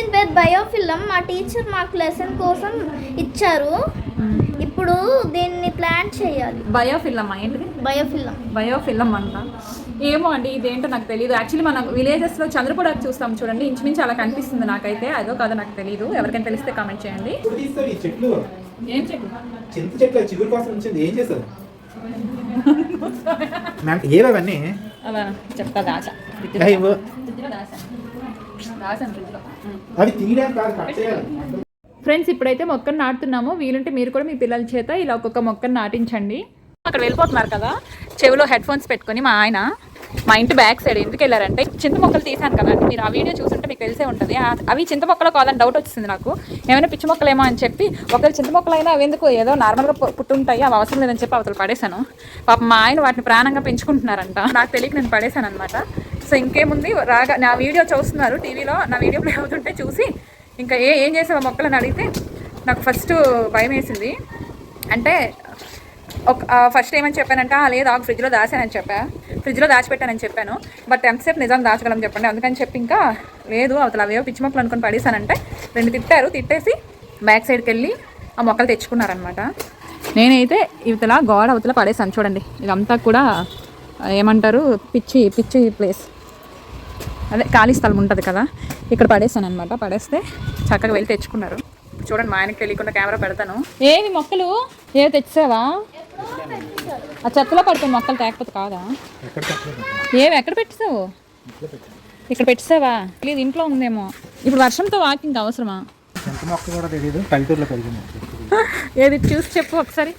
దీని పేరు బయోఫిల్మ్ మా టీచర్ మాకు లెసన్ కోసం ఇచ్చారు. ఇప్పుడు దీన్ని ప్లాన్ చేయాలి. బయోఫిల్మ్ ఏంటిది? బయోఫిల్మ్ బయోఫిల్మ్ అంట. ఏమో అండి ఇదేంటో నాకు తెలియదు యాక్చువల్లీ మనం విలేజెస్లో చంద్రపూడ చూస్తాం చూడండి. ఇంచుమించు అలా కనిపిస్తుంది నాకైతే. అదో కాదో నాకు తెలియదు ఎవరికైనా తెలిస్తే కామెంట్ చేయండి. ఎప్పుడు తీస్తారు ఈ చెట్లు. ఏం చెప్పు చింత చెట్లు చిగురు కోసం ఉంచింది. ఏం చేస్తారు? మ్యామ్ ఏవన్నీ అలా చెప్తా దాచ. తీయడానికి కాదు కట్ చేయాలి. ఫ్రెండ్స్ ఇప్పుడైతే మొక్కను నాటుతున్నాము. వీలుంటే మీరు కూడా మీ పిల్లల చేత ఇలా ఒక్కొక్క మొక్కను నాటించండి. అక్కడ వెళ్ళిపోతున్నారు కదా చెవిలో హెడ్ ఫోన్స్ పెట్టుకొని మా ఆయన మా ఇంటి బ్యాక్ సైడ్ ఎందుకు వెళ్ళారంటే చింత మొక్కలు తీసాను కదా అంటే మీరు ఆ వీడియో చూస్తుంటే మీకు తెలిసే ఉంటుంది. అవి చింత మొక్కలు కాదని డౌట్ వచ్చింది నాకు. ఏమైనా పిచ్చి మొక్కలేమో అని చెప్పి ఒకవేళ చింత మొక్కలైనా అవి ఎందుకు ఏదో నార్మల్గా పు- పుట్టుంటాయి అవి అవసరం లేదని చెప్పి అవతల పడేశాను. పాప మా ఆయన వాటిని ప్రాణంగా పెంచుకుంటున్నారంట. నాకు తెలియక నేను పడేశాను అనమాట సో ఇంకేముంది? రాగా నా వీడియో చూస్తున్నారు టీవీలో. నా వీడియో ప్లే అవుతుంటే చూసి ఇంకా ఏ ఏం చేసావు మొక్కలని అడిగితే నాకు ఫస్ట్ భయం వేసింది అంటే ఒక ఫస్ట్ ఏమని చెప్పానంటే "ఆ, లేదు ఆకు ఫ్రిడ్జ్లో దాచానని చెప్పా. ఫ్రిడ్జ్లో దాచిపెట్టానని చెప్పాను. బట్ ఎంతసేపు నిజం దాచగలం చెప్పండి. అందుకని చెప్పి ఇంకా లేదు అవతల అవేవో పిచ్చి మొక్కలు అనుకుని పడేసానంటే రెండు తిట్టారు. తిట్టేసి బ్యాక్ సైడ్కి వెళ్ళి ఆ మొక్కలు తెచ్చుకున్నారనమాట నేనైతే ఇవతల గోడ అవతల పడేసాను. చూడండి ఇదంతా కూడా ఏమంటారు? పిచ్చి పిచ్చి ప్లేస్. అదే ఖాళీ స్థలం ఉంటుంది కదా ఇక్కడ పడేసాను అనమాట పడేస్తే చక్కగా వెళ్ళి తెచ్చుకున్నారు. చూడండి మా ఆయనకి తెలియకుండా కెమెరా పెడతాను. ఏవి మొక్కలు? ఏ తెచ్చావా ఆ చెత్తలో పడుతుంది మొక్కలు తేకపోతే కాదా? ఏవి ఎక్కడ పెట్టేసావు? ఇక్కడ పెట్టేసావా? లేదు ఇంట్లో ఉందేమో. ఇప్పుడు వర్షంతో వాకింగ్ అవసరమా? మొక్క కూడా తెలియదు పల్లెటూరులో పెరిగింది ఏది చూసి చెప్పు ఒకసారి.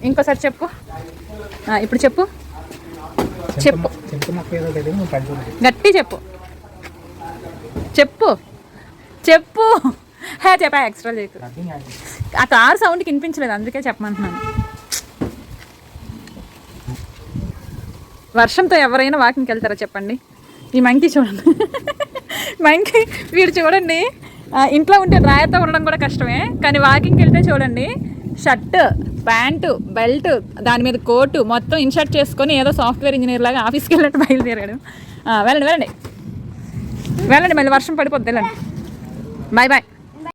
ఇంకోసారి చెప్పు. ఆ, ఇప్పుడు చెప్పు. చెప్పు. గట్టి చెప్పు. చెప్పు. చెప్పు. హే చెప్పా ఎక్స్ట్రా చేయకు ఆ కార్ సౌండ్కి వినిపించలేదు అందుకే చెప్పమంటున్నాను. వర్షంతో ఎవరైనా వాకింగ్కి వెళ్తారా చెప్పండి? ఈ మంకీ చూడండి. మంకీ వీడు చూడండి. ఇంట్లో ఉంటే డ్రాయర్తో ఉండడం కూడా కష్టమే కానీ వాకింగ్కి వెళ్తే చూడండి. షర్ట్ ప్యాంటు బెల్ట్ దాని మీద కోటు మొత్తం ఇన్షర్ట్ చేసుకొని ఏదో సాఫ్ట్వేర్ ఇంజనీర్ లాగా ఆఫీస్కి వెళ్ళినట్టు బయలుదేరాడు. వెళ్ళండి వెళ్ళండి. వెళ్ళండి మళ్ళీ వర్షం పడిపోద్ది వెళ్ళండి. Bye bye